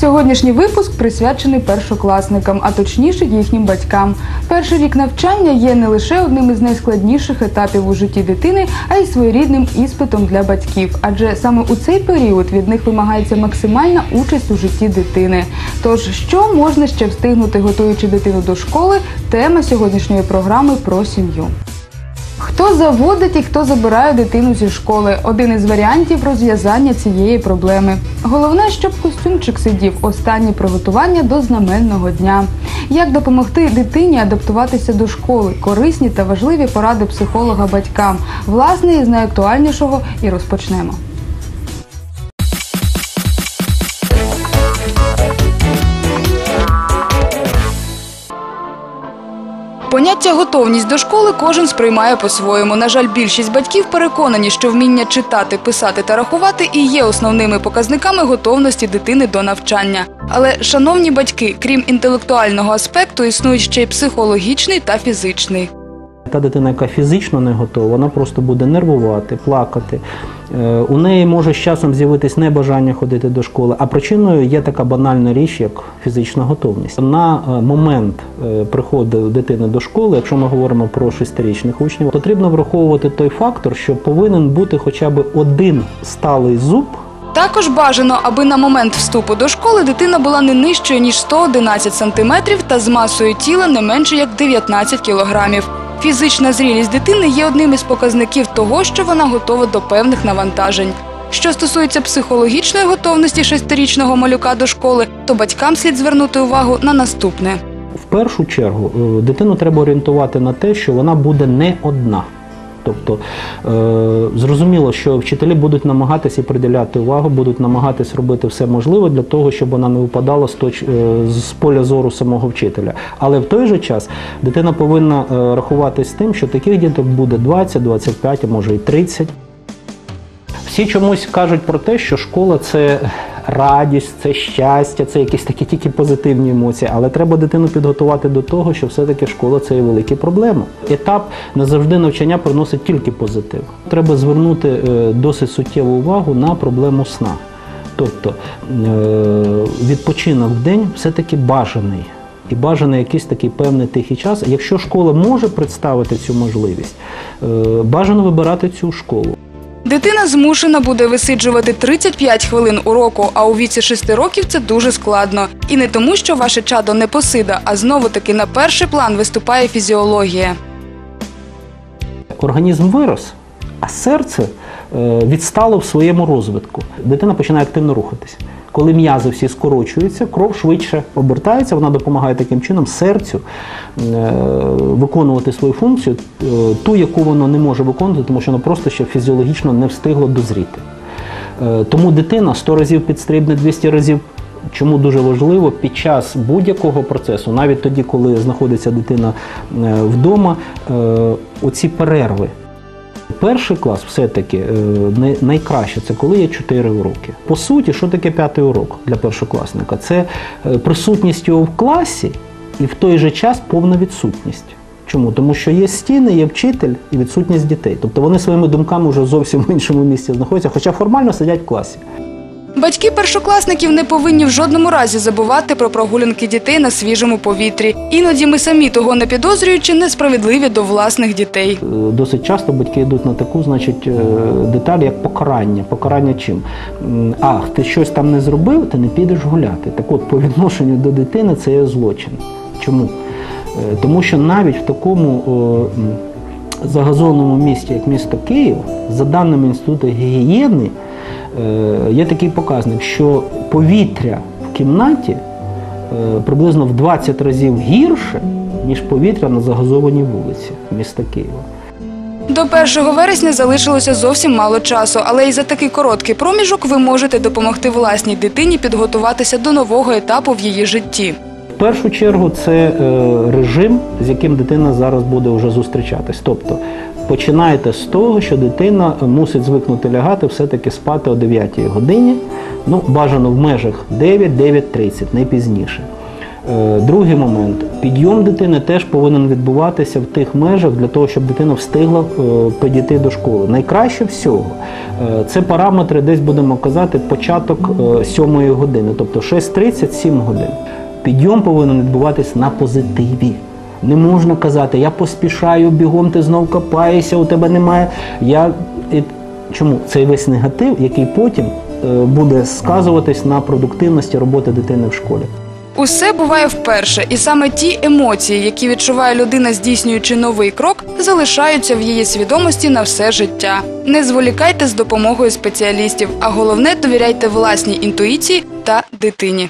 Сьогоднішній випуск присвячений першокласникам, а точніше їхнім батькам. Перший рік навчання є не лише одним із найскладніших етапів у житті дитини, а й своєрідним іспитом для батьків. Адже саме у цей період від них вимагається максимальна участь у житті дитини. Тож, що можна ще встигнути, готуючи дитину до школи, тема сьогоднішньої програми про сім'ю. Хто заводить і хто забирає дитину зі школи один із варіантів розв'язання цієї проблеми. Головне, щоб костюмчик сидів останнє приготування до знаменного дня. Як допомогти дитині адаптуватися до школи? Корисні та важливі поради психолога батькам. Власне, із найактуальнішого і розпочнемо. Поняття готовність до школи кожен сприймає по-своєму. На жаль, більшість батьків переконані, що вміння читати, писати та рахувати і є основними показниками готовності дитини до навчання. Але, шановні батьки, крім інтелектуального аспекту, існують ще й психологічний та фізичний. Та дитина, яка фізично не готова, вона просто буде нервувати, плакати. Е, У неї може з часом з'явитись небажання ходити до школи, а причиною є така банальна річ, як фізична готовність. На е, момент е, приходу дитини до школи, якщо ми говоримо про шестирічних учнів, потрібно враховувати той фактор, що повинен бути хоча б один сталий зуб. Також бажано, аби на момент вступу до школи дитина була не нижчою, ніж 111 сантиметрів та з масою тіла не менше як 19 кілограмів. Фізична зрілість дитини є одним із показників того, що вона готова до певних навантажень. Що стосується психологічної готовності шестирічного малюка до школи, то батькам слід звернути увагу на наступне. В першу чергу е, дитину треба орієнтувати на те, що вона буде не одна. Тобто е, зрозуміло, що вчителі будуть намагатися приділяти увагу, будуть намагатись робити все можливе для того, щоб вона не випадала з, точ, е, з поля зору самого вчителя. Але в той же час дитина повинна е, рахуватись з тим, що таких діток буде 20, 25, а може і 30. Всі чомусь кажуть про те, що школа це радість, це щастя, це якісь такі тільки позитивні емоції. Але треба дитину підготувати до того, що все-таки школа це є великі проблеми. Етап не завжди навчання приносить тільки позитив. Треба звернути е, досить суттєву увагу на проблему сна. Тобто е, відпочинок в день все-таки бажаний. І бажаний якийсь такий певний тихий час. Якщо школа може представити цю можливість, е, бажано вибирати цю школу. Дитина змушена буде висиджувати 35 хвилин уроку, а у віці 6 років це дуже складно. І не тому, що ваше чадо не посида, а знову таки на перший план виступає фізіологія. Організм вирос, а серце е, відстало в своєму розвитку. Дитина починає активно рухатись. Коли м'язи всі скорочуються, кров швидше обертається, вона допомагає таким чином серцю е, виконувати свою функцію, е, ту, яку воно не може виконувати, тому що воно просто ще фізіологічно не встигло дозріти. Е, Тому дитина 100 разів підстрибне, 200 разів. Чому дуже важливо під час будь-якого процесу, навіть тоді, коли знаходиться дитина вдома, оці перерви. Перший клас все-таки е, найкраще це коли є 4 уроки. По суті, що таке п'ятий урок для першокласника? Це е, присутність його в класі і в той же час повна відсутність. Чому? Тому що є стіни, є вчитель і відсутність дітей. Тобто вони своїми думками вже зовсім в іншому місці знаходяться, хоча формально сидять в класі. Батьки першокласників не повинні в жодному разі забувати про прогулянки дітей на свіжому повітрі. Іноді ми самі того не підозрюючи, несправедливі до власних дітей. Е, Досить часто батьки йдуть на таку, значить, е, деталь, як покарання. Покарання чим? М, А, ти щось там не зробив, ти не підеш гуляти. Так от, по відношенню до дитини це є злочин. Чому? Е, Тому що навіть в такому загазованому місті, як місто Київ, за даними Інституту гігієни, є такий показник, що повітря в кімнаті е, приблизно в 20 разів гірше, ніж повітря на загазованій вулиці міста Києва. До 1 вересня залишилося зовсім мало часу, але і за такий короткий проміжок ви можете допомогти власній дитині підготуватися до нового етапу в її житті. В першу чергу це е, режим, з яким дитина зараз буде вже зустрічатись. Тобто починаєте з того, що дитина мусить звикнути лягати, все-таки спати о 9 годині, ну бажано в межах 9-9.30, не пізніше. Е, Другий момент підйом дитини теж повинен відбуватися в тих межах для того, щоб дитина встигла е, підійти до школи. Найкраще всього е, це параметри, десь будемо казати, початок е, сьомої години, тобто 6.30-7 годин. Підйом повинен відбуватись на позитиві. Не можна казати, я поспішаю, бігом ти знов копаєшся, у тебе немає. Я... і- Чому? Цей весь негатив, який потім е, буде сказуватись на продуктивності роботи дитини в школі. Усе буває вперше, і саме ті емоції, які відчуває людина, здійснюючи новий крок, залишаються в її свідомості на все життя. Не зволікайте з допомогою спеціалістів, а головне довіряйте власній інтуїції та дитині.